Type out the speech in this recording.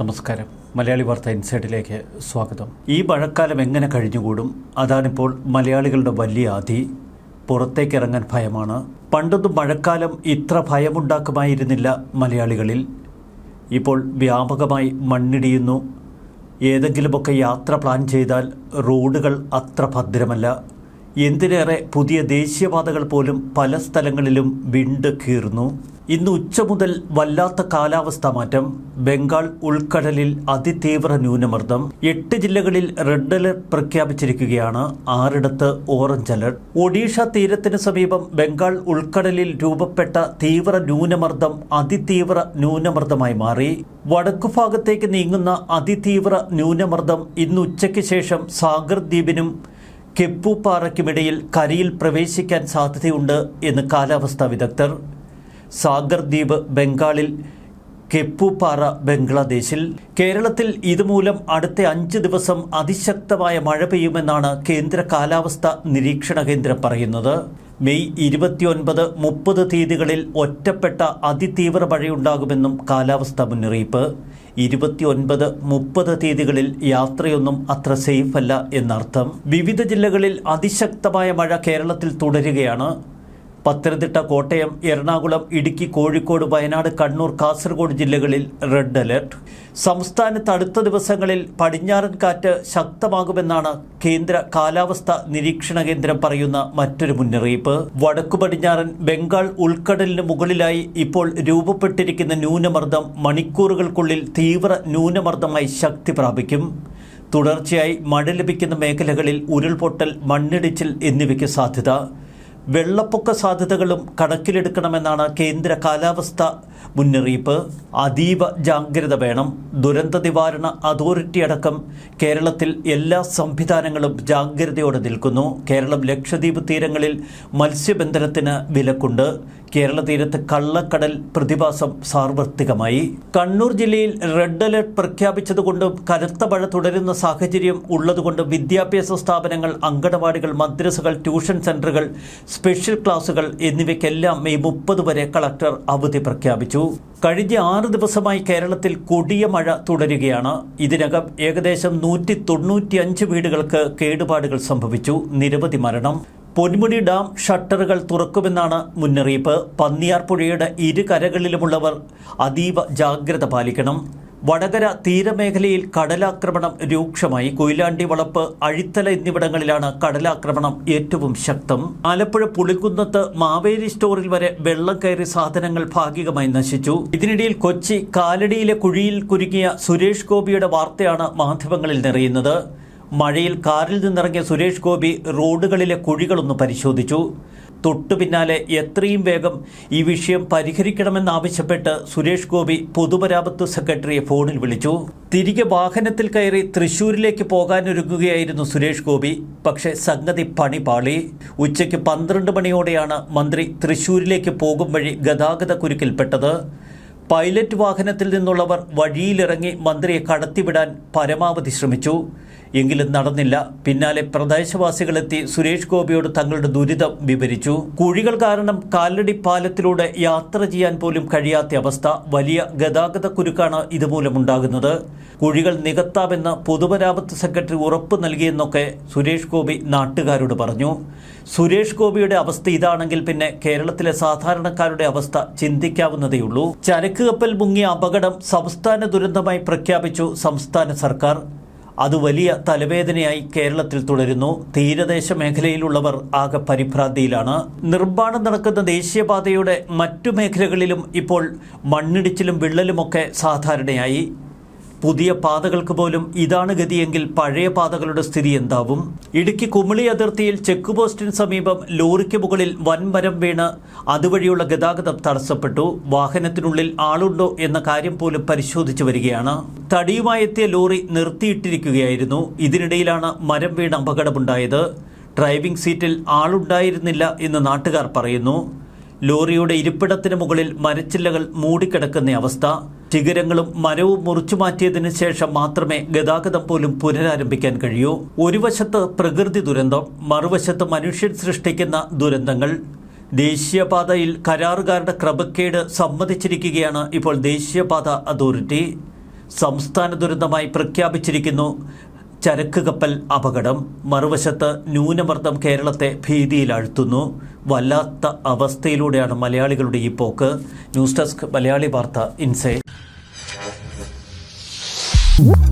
നമസ്കാരം. മലയാളി വാർത്ത ഇൻസൈഡിലേക്ക് സ്വാഗതം. ഈ മഴക്കാലം എങ്ങനെ കഴിഞ്ഞുകൂടും? അതാണിപ്പോൾ മലയാളികളുടെ വലിയ ആധി പുറത്തേക്കിറങ്ങാൻ ഭയമാണ്. പണ്ടൊന്നും മഴക്കാലം ഇത്ര ഭയമുണ്ടാക്കുമായിരുന്നില്ല മലയാളികളിൽ. ഇപ്പോൾ വ്യാപകമായി മണ്ണിടിയുന്നു. ഏതെങ്കിലുമൊക്കെ യാത്ര പ്ലാൻ ചെയ്താൽ റോഡുകൾ അത്ര ഭദ്രമല്ല. എന്തിനേറെ പുതിയ ദേശീയപാതകൾ പോലും പല സ്ഥലങ്ങളിലും വിണ്ട് കീർന്നു ഇന്ന് ഉച്ച മുതൽ വല്ലാത്ത കാലാവസ്ഥ മാറ്റം. ബംഗാൾ ഉൾക്കടലിൽ അതിതീവ്ര ന്യൂനമർദ്ദം. എട്ട് ജില്ലകളിൽ റെഡ് അലർട്ട് പ്രഖ്യാപിച്ചിരിക്കുകയാണ്. ആറിടത്ത് ഓറഞ്ച് അലർട്ട്. ഒഡീഷ തീരത്തിന് സമീപം ബംഗാൾ ഉൾക്കടലിൽ രൂപപ്പെട്ട തീവ്ര ന്യൂനമർദ്ദം അതിതീവ്ര ന്യൂനമർദ്ദമായി മാറി. വടക്കു ഭാഗത്തേക്ക് നീങ്ങുന്ന അതിതീവ്ര ന്യൂനമർദ്ദം ഇന്ന് ഉച്ചയ്ക്ക് ശേഷം സാഗർ ദ്വീപിനും കെപ്പുപാറയ്ക്കുമിടയിൽ കരയിൽ പ്രവേശിക്കാൻ സാധ്യതയുണ്ട് എന്ന് കാലാവസ്ഥാ വിദഗ്ധർ. സാഗർ ദ്വീപ് ബംഗാളിൽ കെപ്പുപാറ ബംഗ്ലാദേശിൽ. കേരളത്തിൽ ഇതുമൂലം അടുത്ത അഞ്ച് ദിവസം അതിശക്തമായ മഴ പെയ്യുമെന്നാണ് കേന്ദ്ര കാലാവസ്ഥ നിരീക്ഷണ കേന്ദ്രം പറയുന്നത്. മെയ് ഇരുപത്തിയൊൻപത് മുപ്പത് തീയതികളിൽ ഒറ്റപ്പെട്ട അതിതീവ്ര മഴയുണ്ടാകുമെന്നും കാലാവസ്ഥാ മുന്നറിയിപ്പ്. ഇരുപത്തിയൊൻപത് മുപ്പത് തീയതികളിൽ യാത്രയൊന്നും അത്ര സേഫ് അല്ല എന്നർത്ഥം. വിവിധ ജില്ലകളിൽ അതിശക്തമായ മഴ കേരളത്തിൽ തുടരുകയാണ്. പത്തനംതിട്ട കോട്ടയം എറണാകുളം ഇടുക്കി കോഴിക്കോട് വയനാട് കണ്ണൂർ കാസർഗോഡ് ജില്ലകളിൽ റെഡ് അലർട്ട്. സംസ്ഥാനത്ത് അടുത്ത ദിവസങ്ങളിൽ പടിഞ്ഞാറൻ കാറ്റ് ശക്തമാകുമെന്നാണ് കേന്ദ്ര കാലാവസ്ഥ നിരീക്ഷണ കേന്ദ്രം പറയുന്ന മറ്റൊരു മുന്നറിയിപ്പ്. വടക്കു പടിഞ്ഞാറൻ ബംഗാൾ ഉൾക്കടലിന് മുകളിലായി ഇപ്പോൾ രൂപപ്പെട്ടിരിക്കുന്ന ന്യൂനമർദ്ദം മണിക്കൂറുകൾക്കുള്ളിൽ തീവ്ര ന്യൂനമർദ്ദമായി ശക്തി പ്രാപിക്കും. തുടർച്ചയായി മഴ ലഭിക്കുന്ന മേഖലകളിൽ ഉരുൾപൊട്ടൽ മണ്ണിടിച്ചിൽ എന്നിവയ്ക്ക് സാധ്യത. വെള്ളപ്പൊക്ക സാധ്യതകളും കണക്കിലെടുക്കണമെന്നാണ് കേന്ദ്ര കാലാവസ്ഥ മുന്നറിയിപ്പ് അതീവ ജാഗ്രത വേണം. ദുരന്ത നിവാരണ അതോറിറ്റി അടക്കം കേരളത്തിൽ എല്ലാ സംവിധാനങ്ങളും ജാഗ്രതയോടെ നിൽക്കുന്നു. കേരളം ലക്ഷദ്വീപ് തീരങ്ങളിൽ മത്സ്യബന്ധനത്തിന് വിലക്കുണ്ട്. കേരള തീരത്ത് കള്ളക്കടൽ പ്രതിഭാസം സാർവത്രികമായി. കണ്ണൂർ ജില്ലയിൽ റെഡ് അലർട്ട് പ്രഖ്യാപിച്ചതുകൊണ്ടും കനത്ത മഴ തുടരുന്ന സാഹചര്യം ഉള്ളതുകൊണ്ടും വിദ്യാഭ്യാസ സ്ഥാപനങ്ങൾ അങ്കണവാടികൾ മദ്രസകൾ ട്യൂഷൻ സെന്ററുകൾ സ്പെഷ്യൽ ക്ലാസുകൾ എന്നിവയ്ക്കെല്ലാം മെയ് മുപ്പത് വരെ കളക്ടർ അവധി പ്രഖ്യാപിച്ചു. കഴിഞ്ഞ ആറ് ദിവസമായി കേരളത്തിൽ കൊടിയ മഴ തുടരുകയാണ്. ഇതിനകം ഏകദേശം നൂറ്റി തൊണ്ണൂറ്റിയഞ്ച് വീടുകൾക്ക് കേടുപാടുകൾ സംഭവിച്ചു. നിരവധി മരണം. പൊന്മുടി ഡാം ഷട്ടറുകൾ തുറക്കുമെന്നാണ് മുന്നറിയിപ്പ്. പന്നിയാർ പുഴയുടെ ഇരു കരകളിലുമുള്ളവർ അതീവ ജാഗ്രത പാലിക്കണം. വടകര തീരമേഖലയിൽ കടലാക്രമണം രൂക്ഷമായി. കൊയിലാണ്ടി വളപ്പ് അഴിത്തല എന്നിവിടങ്ങളിലാണ് കടലാക്രമണം ഏറ്റവും ശക്തം. ആലപ്പുഴ പുളിക്കുന്നത്ത് മാവേലി സ്റ്റോറിൽ വരെ വെള്ളം കയറി സാധനങ്ങൾ ഭാഗികമായി നശിച്ചു. ഇതിനിടയിൽ കൊച്ചി കാലടിയിലെ കുഴിയിൽ കുരുങ്ങിയ സുരേഷ് ഗോപിയുടെ വാർത്തയാണ് മാധ്യമങ്ങളിൽ നിറയുന്നത്. മഴയിൽ കാറിൽ നിന്നിറങ്ങിയ സുരേഷ് ഗോപി റോഡുകളിലെ കുഴികളൊന്ന് പരിശോധിച്ചു. തൊട്ടു പിന്നാലെ എത്രയും വേഗം ഈ വിഷയം പരിഹരിക്കണമെന്നാവശ്യപ്പെട്ട് സുരേഷ് ഗോപി പൊതുമരാമത്ത് സെക്രട്ടറിയെ ഫോണിൽ വിളിച്ചു. തിരികെ വാഹനത്തിൽ കയറി തൃശൂരിലേക്ക് പോകാനൊരുങ്ങുകയായിരുന്നു സുരേഷ് ഗോപി. പക്ഷേ സംഗതി പണി പാളി. ഉച്ചയ്ക്ക് പന്ത്രണ്ട് മണിയോടെയാണ് മന്ത്രി തൃശൂരിലേക്ക് പോകും വഴി ഗതാഗത കുരുക്കിൽപ്പെട്ടത്. പൈലറ്റ് വാഹനത്തിൽ നിന്നുള്ളവർ വഴിയിലിറങ്ങി മന്ത്രിയെ കടത്തിവിടാൻ പരമാവധി ശ്രമിച്ചു. എങ്കിലും നടന്നില്ല. പിന്നാലെ പ്രദേശവാസികളെത്തി സുരേഷ് ഗോപിയോട് തങ്ങളുടെ ദുരിതം വിവരിച്ചു. കുഴികൾ കാരണം കാലടി പാലത്തിലൂടെ യാത്ര ചെയ്യാൻ പോലും കഴിയാത്ത അവസ്ഥ. വലിയ ഗതാഗത കുരുക്കാണ് ഇതുമൂലമുണ്ടാകുന്നത് കുഴികൾ നികത്താമെന്ന് പൊതുമരാമത്ത് സെക്രട്ടറി ഉറപ്പ് നൽകിയെന്നൊക്കെ സുരേഷ് ഗോപി നാട്ടുകാരോട് പറഞ്ഞു. സുരേഷ് ഗോപിയുടെ അവസ്ഥ ഇതാണെങ്കിൽ പിന്നെ കേരളത്തിലെ സാധാരണക്കാരുടെ അവസ്ഥ ചിന്തിക്കാവുന്നതേയുള്ളൂ. ചരക്ക് കപ്പൽ മുങ്ങിയ അപകടം സംസ്ഥാന ദുരന്തമായി പ്രഖ്യാപിച്ചു സംസ്ഥാന സർക്കാർ. അത് വലിയ തലവേദനയായി കേരളത്തിൽ തുടരുന്നു. തീരദേശ മേഖലയിലുള്ളവർ ആകെ പരിഭ്രാന്തിയിലാണ്. നിർമ്മാണം നടക്കുന്ന ദേശീയപാതയുടെ മറ്റു മേഖലകളിലും ഇപ്പോൾ മണ്ണിടിച്ചിലും വിള്ളലുമൊക്കെ സാധാരണയായി. പുതിയ പാതകൾക്ക് പോലും ഇതാണ് ഗതിയെങ്കിൽ പഴയ പാതകളുടെ സ്ഥിതി എന്താവും? ഇടുക്കി കുമിളി അതിർത്തിയിൽ ചെക്ക് പോസ്റ്റിന് സമീപം ലോറിക്ക് മുകളിൽ വൻമരം വീണ് അതുവഴിയുള്ള ഗതാഗതം തടസ്സപ്പെട്ടു. വാഹനത്തിനുള്ളിൽ ആളുണ്ടോ എന്ന കാര്യം പോലും പരിശോധിച്ചു വരികയാണ്. തടിയുമായി എത്തിയ ലോറി നിർത്തിയിട്ടിരിക്കുകയായിരുന്നു. ഇതിനിടയിലാണ് മരം വീണ് അപകടമുണ്ടായത്. ഡ്രൈവിംഗ് സീറ്റിൽ ആളുണ്ടായിരുന്നില്ല എന്ന് നാട്ടുകാർ പറയുന്നു. ലോറിയുടെ ഇരിപ്പിടത്തിന് മുകളിൽ മരച്ചില്ലകൾ മൂടിക്കിടക്കുന്ന അവസ്ഥ. ശിഖരങ്ങളും മരവും മുറിച്ചു മാറ്റിയതിന് ശേഷം മാത്രമേ ഗതാഗതം പോലും പുനരാരംഭിക്കാൻ കഴിയൂ. ഒരു വശത്ത് പ്രകൃതി ദുരന്തം മറുവശത്ത് മനുഷ്യൻ സൃഷ്ടിക്കുന്ന ദുരന്തങ്ങൾ. ദേശീയപാതയിൽ കരാറുകാരുടെ ക്രമക്കേട് സമ്മതിച്ചിരിക്കുകയാണ് ഇപ്പോൾ ദേശീയപാത അതോറിറ്റി. സംസ്ഥാന ദുരന്തമായി പ്രഖ്യാപിച്ചിരിക്കുന്നു ചരക്ക് കപ്പൽ അപകടം. മറുവശത്ത് ന്യൂനമർദ്ദം കേരളത്തെ ഭീതിയിലാഴ്ത്തുന്നു. വല്ലാത്ത അവസ്ഥയിലൂടെയാണ് മലയാളികളുടെ ഈ പോക്ക്. ന്യൂസ് ഡെസ്ക് മലയാളി വാർത്ത ഇൻസൈറ്റ് Whoop.